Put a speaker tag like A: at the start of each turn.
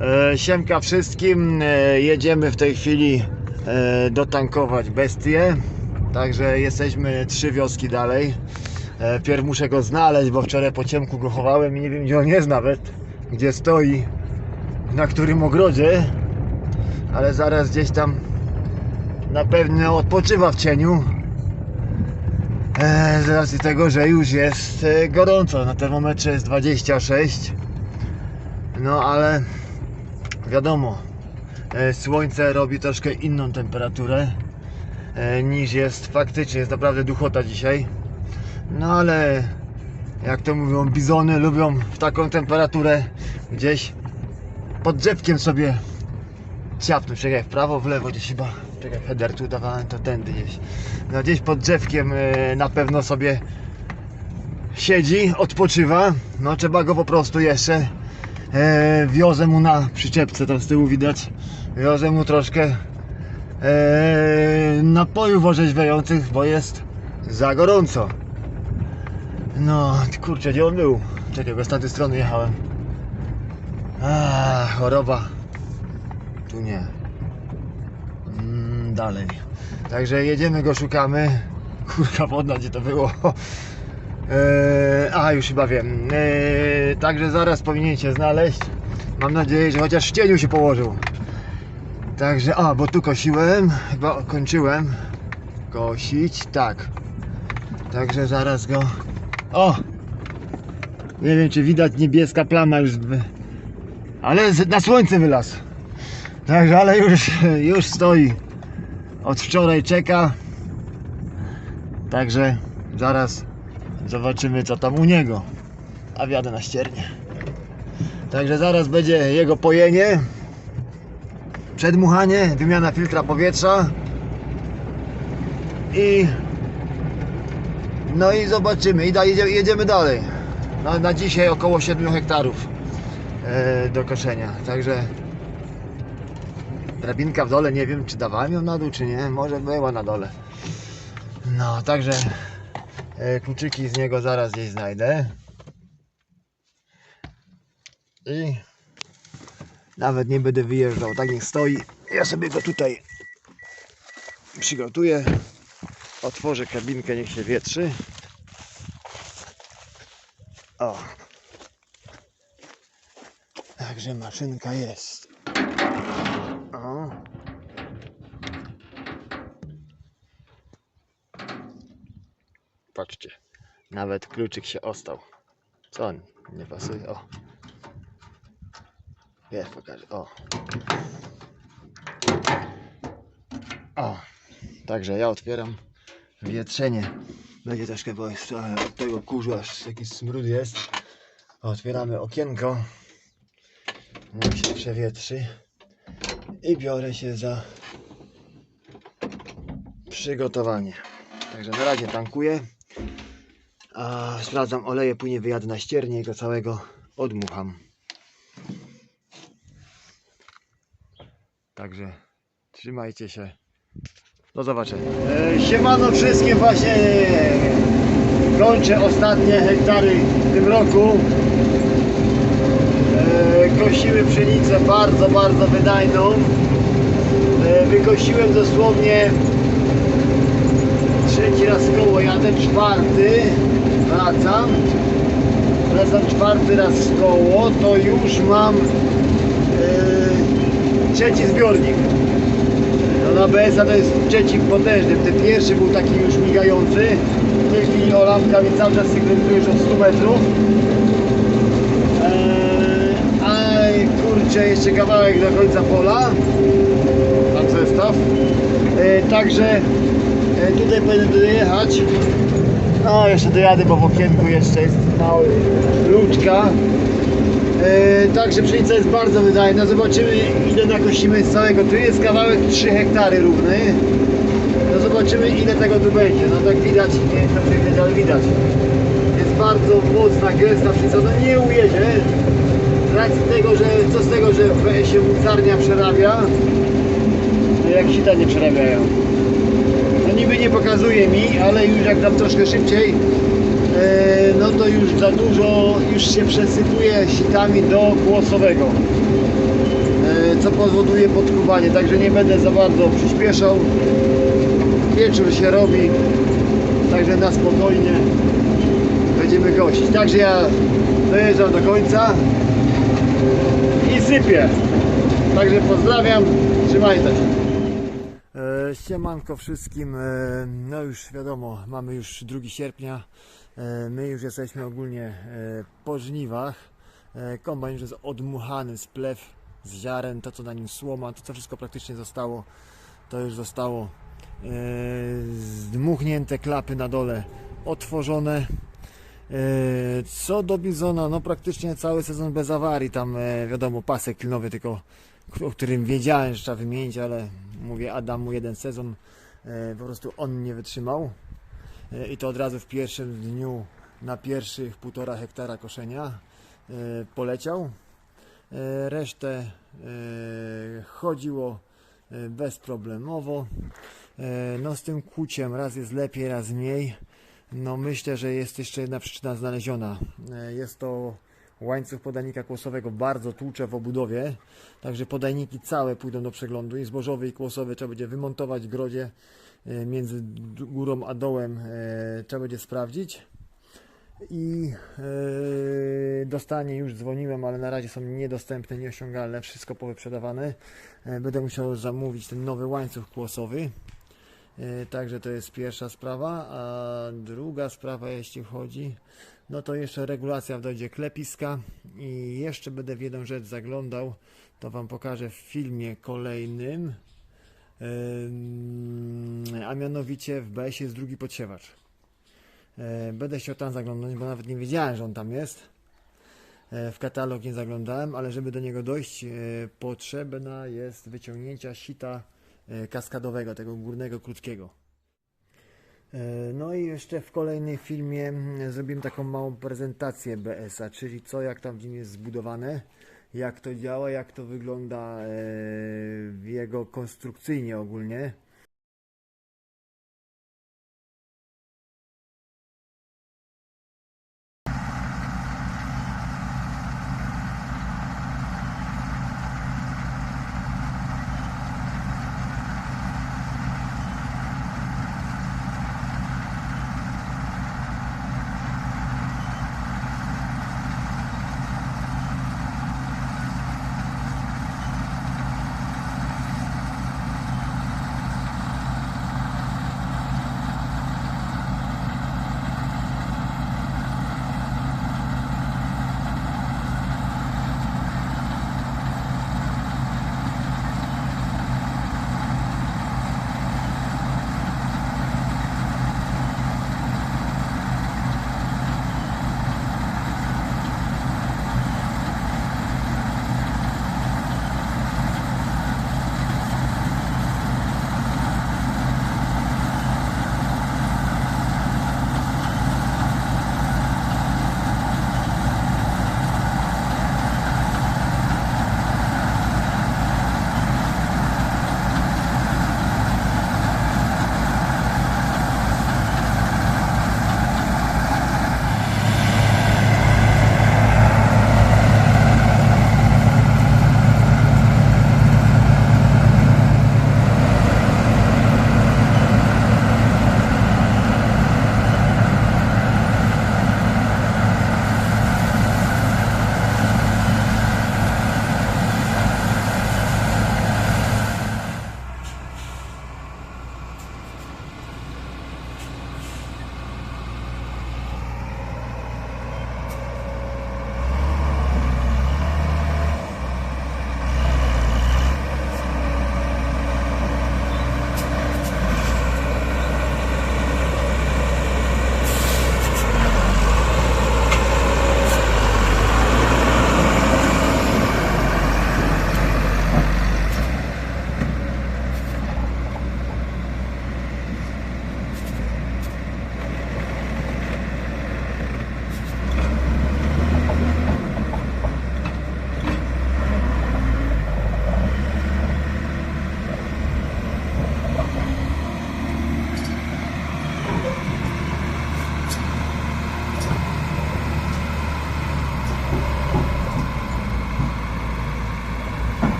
A: E, siemka wszystkim. E, jedziemy w tej chwili e, dotankować bestię. Także jesteśmy trzy wioski dalej. Pierw muszę go znaleźć, bo wczoraj po ciemku go chowałem i nie wiem gdzie on jest nawet. Gdzie stoi, na którym ogrodzie. Ale zaraz gdzieś tam na pewno odpoczywa w cieniu. Z racji tego, że już jest gorąco. Na termometrze jest 26. No ale wiadomo, e, słońce robi troszkę inną temperaturę e, niż jest faktycznie. Jest naprawdę duchota dzisiaj. No ale jak to mówią, bizony lubią w taką temperaturę gdzieś pod drzewkiem sobie ciapnąć. Czekaj, w prawo, w lewo gdzieś chyba. Czekaj, header tu dawałem, to tędy gdzieś. No gdzieś pod drzewkiem e, na pewno sobie siedzi, odpoczywa. No trzeba go po prostu jeszcze e, wiozę mu na przyczepce, tam z tyłu widać. Wiozę mu troszkę e, napojów orzeźwiających, bo jest za gorąco. No, kurczę, gdzie on był? Czekaj, bo z tamtej strony jechałem. A, choroba. Tu nie. Mm, dalej. Także jedziemy go, szukamy. Kurka wodna, gdzie to było? Eee, a, już chyba wiem. Eee, także zaraz powinien się znaleźć. Mam nadzieję, że chociaż w cieniu się położył. Także, a, bo tu kosiłem. Chyba kończyłem kosić. Tak. Także zaraz go. O! Nie wiem, czy widać niebieska plama już. Ale na słońce wylazł. Także, ale już, już stoi. Od wczoraj czeka. Także zaraz zobaczymy co tam u niego. A wjadę na ściernie. Także zaraz będzie jego pojenie. Przedmuchanie, wymiana filtra powietrza. I no i zobaczymy. I jedziemy, dalej. Na, na dzisiaj około 7 hektarów e, do koszenia. Także drabinka w dole, nie wiem czy dawałem ją na dół, czy nie. Może była na dole. No, także kluczyki z niego zaraz gdzieś znajdę. I nawet nie będę wyjeżdżał, tak niech stoi. Ja sobie go tutaj przygotuję. Otworzę kabinkę, niech się wietrzy. O. Także maszynka jest. Patrzcie, nawet kluczyk się ostał. Co on nie pasuje? O. Wiesz, pokażę. O. O. Także ja otwieram wietrzenie. Będzie troszkę, bo trochę od tego kurzu aż jakiś smród jest. Otwieramy okienko. Niech się przewietrzy. I biorę się za przygotowanie. Także na razie tankuję. A sprawdzam oleje, później wyjadę na ściernie i go całego odmucham. Także trzymajcie się. Do zobaczenia. E, siemano wszystkim właśnie kończę ostatnie hektary w tym roku. E, kosiły pszenicę bardzo, bardzo wydajną. E, wykosiłem dosłownie trzeci raz koło, jadę czwarty, wracam. Wracam czwarty raz koło, to już mam e, trzeci zbiornik. No na BS-a to jest trzeci potężny. Ten pierwszy był taki już migający. W tej chwili o lampka mi cały czas sygnalizuje już od 100 metrów. Eee, a kurczę, jeszcze kawałek do końca pola. Tam zestaw. Eee, także e, tutaj powinienem dojechać. No jeszcze dojadę, bo w okienku jeszcze jest mały luczka. E, także pszenica jest bardzo wydajna. Zobaczymy ile nakosimy z całego. Tu jest kawałek 3 hektary równy. No zobaczymy ile tego tu będzie. No tak widać, nie wiem czy ale widać. Jest bardzo mocna, gęsta pszenica. No nie ujedzie. Z racji tego, że co z tego, że się mucarnia przerabia, to jak sita nie przerabiają. Niby nie pokazuje mi, ale już jak tam troszkę szybciej e, no to już za dużo, już się przesypuje sitami do kłosowego, e, co powoduje podkuwanie, także nie będę za bardzo przyspieszał. Wieczór się robi, także na spokojnie będziemy gościć. Także ja dojeżdżam do końca i sypię. Także pozdrawiam, trzymajcie się. Siemanko wszystkim, e, no już wiadomo, mamy już 2 sierpnia, e, my już jesteśmy ogólnie e, po żniwach, kombajn już jest odmuchany, splew z ziaren, to co na nim słoma, to co wszystko praktycznie zostało, to już zostało zdmuchnięte, klapy na dole otworzone. Co do Bizona, no praktycznie cały sezon bez awarii, tam wiadomo pasek klinowy tylko, o którym wiedziałem, że trzeba wymienić, ale mówię Adamu jeden sezon, e, po prostu on nie wytrzymał E, i to od razu w pierwszym dniu na pierwszych półtora hektara koszenia e, poleciał. Resztę chodziło bezproblemowo. No z tym kłuciem raz jest lepiej, raz mniej. No myślę, że jest jeszcze jedna przyczyna znaleziona. Jest to łańcuch podajnika kłosowego bardzo tłucze w obudowie, także podajniki całe pójdą do przeglądu i zbożowy i kłosowy trzeba będzie wymontować w grodzie e, między górą a dołem e, trzeba będzie sprawdzić i e, dostanie już dzwoniłem, ale na razie są niedostępne, nieosiągalne, wszystko powyprzedawane. Będę musiał zamówić ten nowy łańcuch kłosowy. E, Także to jest pierwsza sprawa, a druga sprawa, jeśli chodzi, no to jeszcze regulacja dojdzie klepiska i jeszcze będę w jedną rzecz zaglądał, to Wam pokażę w filmie kolejnym, Ym, a mianowicie w BS jest drugi podsiewacz. E, Będę chciał tam zaglądać, bo nawet nie wiedziałem, że on tam jest. E, W katalog nie zaglądałem, ale żeby do niego dojść, potrzebna jest wyciągnięcia sita kaskadowego, tego górnego, krótkiego. E, No i jeszcze w kolejnym filmie mm, zrobimy taką małą prezentację BS-a, czyli co, jak tam w nim jest zbudowane, jak to działa, jak to wygląda e, jego konstrukcyjnie ogólnie.